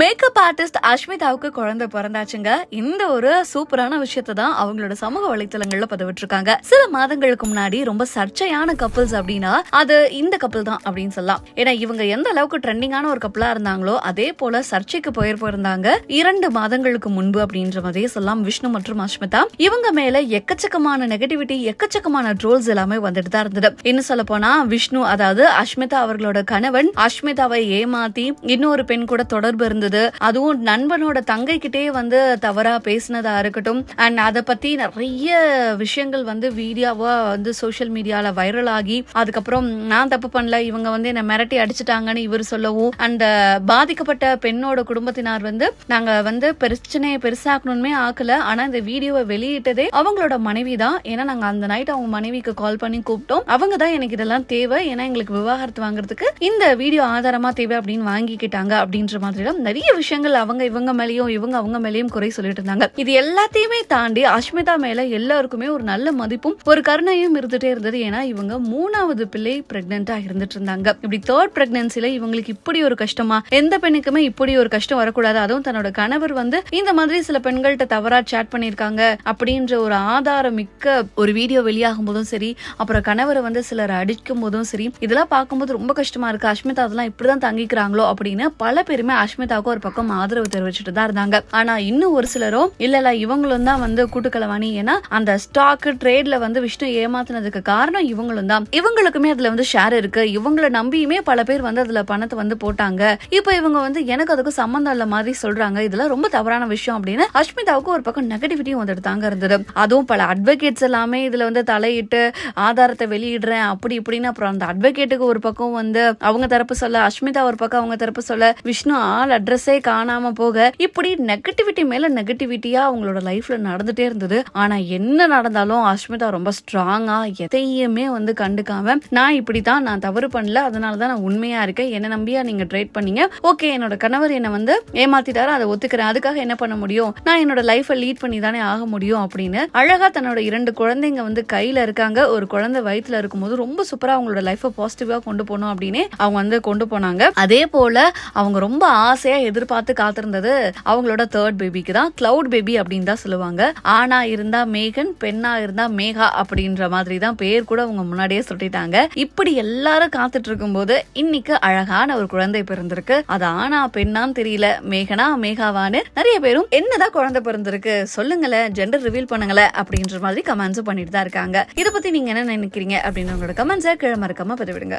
Makeup artist அஸ்மிதாவுக்கு குழந்தை பிறந்தாச்சுங்க. இந்த ஒரு சூப்பரான விஷயத்தை தான் அவங்களோட சமூக வலைத்தளங்கள்ல பதிவிட்டிருக்காங்க. சில மாதங்களுக்கு முன்னாடி ரொம்ப சர்ச்சையான கப்பல்ஸ் அப்படின்னா அது இந்த கப்பல் தான் அப்படின்னு சொல்லலாம். ஏன்னா இவங்க எந்த அளவுக்கு ட்ரெண்டிங்கான ஒரு கப்பலா இருந்தாங்களோ அதே போல சர்ச்சைக்கு போயிர் போயிருந்தாங்க. இரண்டு மாதங்களுக்கு முன்பு அப்படின்ற மாதிரியே சொல்லலாம். விஷ்ணு மற்றும் அஸ்மிதா இவங்க மேல எக்கச்சக்கமான நெகட்டிவிட்டி எக்கச்சக்கமான ட்ரோல்ஸ் எல்லாமே வந்துட்டு தான் இருந்தது. இன்னும் சொல்ல போனா விஷ்ணு அதாவது அஸ்மிதா அவர்களோட கணவன் அஸ்மிதாவை ஏமாத்தி இன்னொரு பெண் கூட தொடர்பு இருந்தது. அதுவும் நண்பனோட தங்கை கிட்டே வந்து தவறா பேசினதா இருக்கட்டும். அண்ட் அதை பத்தி நிறைய விஷயங்கள் வந்து வீடியோவா வந்து சோஷியல் மீடியால வைரல் ஆகி அதுக்கப்புறம் நான் தப்பு பண்ணல இவங்க வந்து என்ன மிரட்டி அடிச்சிட்டாங்கன்னு இவர் சொல்லவும் அந்த பாதிக்கப்பட்ட பெண்ணோட குடும்பத்தினார் வந்து நாங்க வந்து பிரச்சனையை பெருசாக்கணுமே ஆக்கல. ஆனா இந்த வீடியோவை வெளியிட்டதே அவங்களோட மனைவி தான். ஏன்னா நாங்க அந்த நைட் அவங்க மனைவிக்கு கால் பண்ணி கூப்பிட்டோம். அவங்க தான் எனக்கு இதெல்லாம் தேவை. ஏன்னா எங்களுக்கு விவாகரத்து வாங்குறதுக்கு இந்த வீடியோ ஆதாரமா தேவை அப்படின்னு வாங்கிக்கிட்டாங்க அப்படின்ற மாதிரி எல்லாம் நிறைய விஷயங்கள் அவங்க இவங்க மேலேயும் இவங்க அவங்க மேலேயும் குறை சொல்லிட்டு இருந்தாங்க. இது எல்லாத்தையுமே தாண்டி அஷ்மிதா மேல எல்லாருக்குமே ஒரு நல்ல மதிப்பும் ஒரு கருணையும் இருந்துட்டே இருந்தது. ஏன்னா இவங்க மூணாவது பிள்ளை பிரெக்னெண்டா இருந்துட்டு இருந்தாங்க. இப்படி தேர்ட் பிரெக்னன்சில இவங்களுக்கு இப்படி ஒரு கஷ்டமா எந்த பெண்ணுக்குமே இப்படி ஒரு கஷ்டம் வரக்கூடாது. அதுவும் தன்னோட கணவர் வந்து இந்த மாதிரி சில பெண்கள்கிட்ட தவறா சேட் பண்ணியிருக்காங்க அப்படின்ற ஒரு ஆதாரம் மிக்க ஒரு வீடியோ வெளியாகும் போதும் சரி அப்புறம் கணவரை வந்து சிலர் அடிக்கும் போதும் சரி இதெல்லாம் பார்க்கும்போது ரொம்ப கஷ்டமா இருக்கு. அஷ்மிதா அதெல்லாம் இப்படிதான் தங்கிக்கிறாங்களோ அப்படின்னு பல பேருமே மம்தாவுக்கு ஒரு பக்கம் ஆதரவு தெரிவிச்சுட்டு தான் இருந்தாங்க. ஆனா இன்னும் ஒரு சிலரோ இல்ல இல்ல இவங்களும் தான் வந்து கூட்டுக்கலவாணி. ஏன்னா அந்த ஸ்டாக் ட்ரேட்ல வந்து விஷ்ணு ஏமாத்தினதுக்கு காரணம் இவங்களும் தான். இவங்களுக்குமே அதுல வந்து ஷேர் இருக்கு. இவங்கள நம்பியுமே பல பேர் வந்து அதுல பணத்தை வந்து போட்டாங்க. இப்போ இவங்க வந்து எனக்கு அதுக்கு சம்மந்தம் இல்ல மாதிரி சொல்றாங்க. இதெல்லாம் ரொம்ப தவறான விஷயம் அப்படின்னு அஷ்மிதாவுக்கு ஒரு பக்கம் நெகட்டிவிட்டியும் வந்துட்டு தாங்க இருந்தது. அதுவும் பல அட்வொகேட்ஸ் எல்லாமே இதுல வந்து தலையிட்டு ஆதாரத்தை வெளியிடுறேன் அப்படி இப்படின்னு அப்புறம் அந்த அட்வொகேட்டுக்கு ஒரு பக்கம் வந்து அவங்க தரப்பு சொல்ல அஷ்மிதா ஒரு பக்கம் அவங்க தரப்பு சொல்ல விஷ்ணு ஆள் அட்ரஸே காணாம போக இப்படி நெகட்டிவிட்டி மேல நெகட்டிவிட்டியா அவங்களோட லைஃப்ல நடந்துட்டே இருந்தது. ஆனா என்ன நடந்தாலும் அஷ்மிதா ரொம்ப ஸ்ட்ராங்கா எதையுமே வந்து கண்டுக்காம நான் இப்படித்தான் நான் தவறு பண்ணல அதனாலதான் நான் உண்மையா இருக்கேன் என்ன நம்பியா நீங்க ட்ரேட் பண்ணீங்க. ஓகே என்னோட கணவர் என்ன வந்து ஏமாத்திட்டாரு அதை ஒத்துக்கிறேன். அதுக்காக என்ன பண்ண முடியும்? நான் என்னோட லைஃபை லீட் பண்ணி தானே ஆக முடியும் அப்படின்னு அழகா தன்னோட இரண்டு குழந்தைங்க வந்து கையில இருக்காங்க. ஒரு குழந்தை வயிற்றுல இருக்கும்போது ரொம்ப சூப்பரா அவங்களோட லைஃப்பை பாசிட்டிவா கொண்டு போகணும் அப்படின்னு அவங்க வந்து கொண்டு போனாங்க. அதே போல அவங்க ரொம்ப நிறைய எதிர்பார்த்து காத்திருந்தது? அவங்களோட தேர்ட் பேபிக்கு தான். கிளவுட் பேபி அப்படின்னு தான் சொல்லுவாங்க. ஆனா இருந்தா மேகன் பெண்ணா இருந்தா மேகா அப்படின்ற மாதிரி தான் பேர் கூட அவங்க முன்னாடியே சொல்லிட்டாங்க. இப்படி எல்லாரும் காத்துட்டு இருக்கும்போது இன்னைக்கு அழகான ஒரு குழந்தை பிறந்திருக்கு. அது ஆனா பெண்ணான்னு தெரியல. மேகனா மேகாவான்னு நிறைய பேரும் என்னதான் குழந்தை பிறந்திருக்கு சொல்லுங்களேன் ஜெண்டர் ரிவீல் பண்ணுங்களேன் அப்படின்ற மாதிரி கமெண்ட்ஸும் பண்ணிட்டு தான் இருக்காங்க. இதை பத்தி நீங்க என்ன நினைக்கிறீங்க அப்படின்னு உங்களோட கமெண்ட்ஸை கிழமறக்காம பதிவிடுங்க.